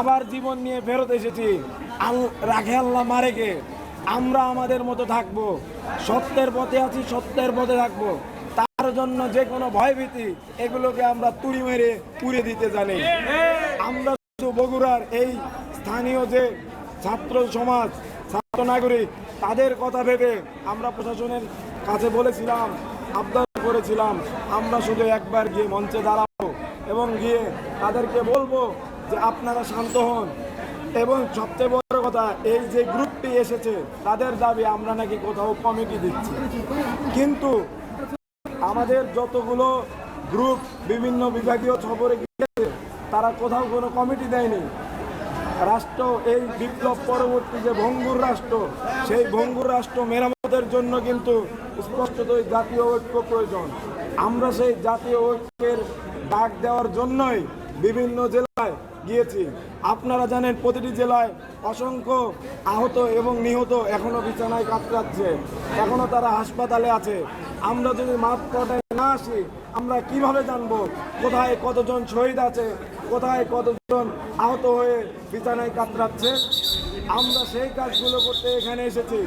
আবার জীবন নিয়ে ফেরত এসেছি। রাখে আল্লাহ মারেকে আমরা আমাদের মতো থাকব। সত্যের পথে আছি, সত্যের পথে থাকব। তার জন্য যে কোনো ভয়ভীতি, এগুলোকে আমরা তুড়ি মেরে পুড়ে দিতে জানি। আমরা শুধু বগুড়ার এই স্থানীয় যে ছাত্র সমাজ, ছাত্র নাগরিক, তাদের কথা ভেবে আমরা প্রশাসনের কাছে বলেছিলাম, আবদার করেছিলাম, আমরা শুধু একবার গিয়ে মঞ্চে দাঁড়াবো এবং গিয়ে তাদেরকে বলব যে আপনারা শান্ত হন। এবং সবচেয়ে বড় কথা, এই যে গ্রুপটি এসেছে, তাদের দাবি আমরা নাকি কোথাও কমিটি দিচ্ছি। কিন্তু আমাদের যতগুলো গ্রুপ, বিভিন্ন বিভাগীয় খবরে গিয়েছে, তারা কোথাও কোনো কমিটি দেয়নি। রাষ্ট্র, এই বিপ্লব পরবর্তী যে ভঙ্গুর রাষ্ট্র, সেই ভঙ্গুর রাষ্ট্র মেরামতের জন্য কিন্তু স্পষ্টতই জাতীয় ঐক্য প্রয়োজন। আমরা সেই জাতীয় ঐক্যের ডাক দেওয়ার জন্যই বিভিন্ন জেলায় গিয়েছি। আপনারা জানেন প্রতিটি জেলায় অসংখ্য আহত এবং নিহত এখনও বিছানায় কাতরাচ্ছে এখনও তারা হাসপাতালে আছে। আমরা যদি মাঠ পর্যায়ে না আসি, আমরা কীভাবে জানব কোথায় কতজন শহীদ আছে, কোথায় কতজন আহত হয়ে বিছানায় কাতরাচ্ছে আমরা সেই কাজগুলো করতে এখানে এসেছি।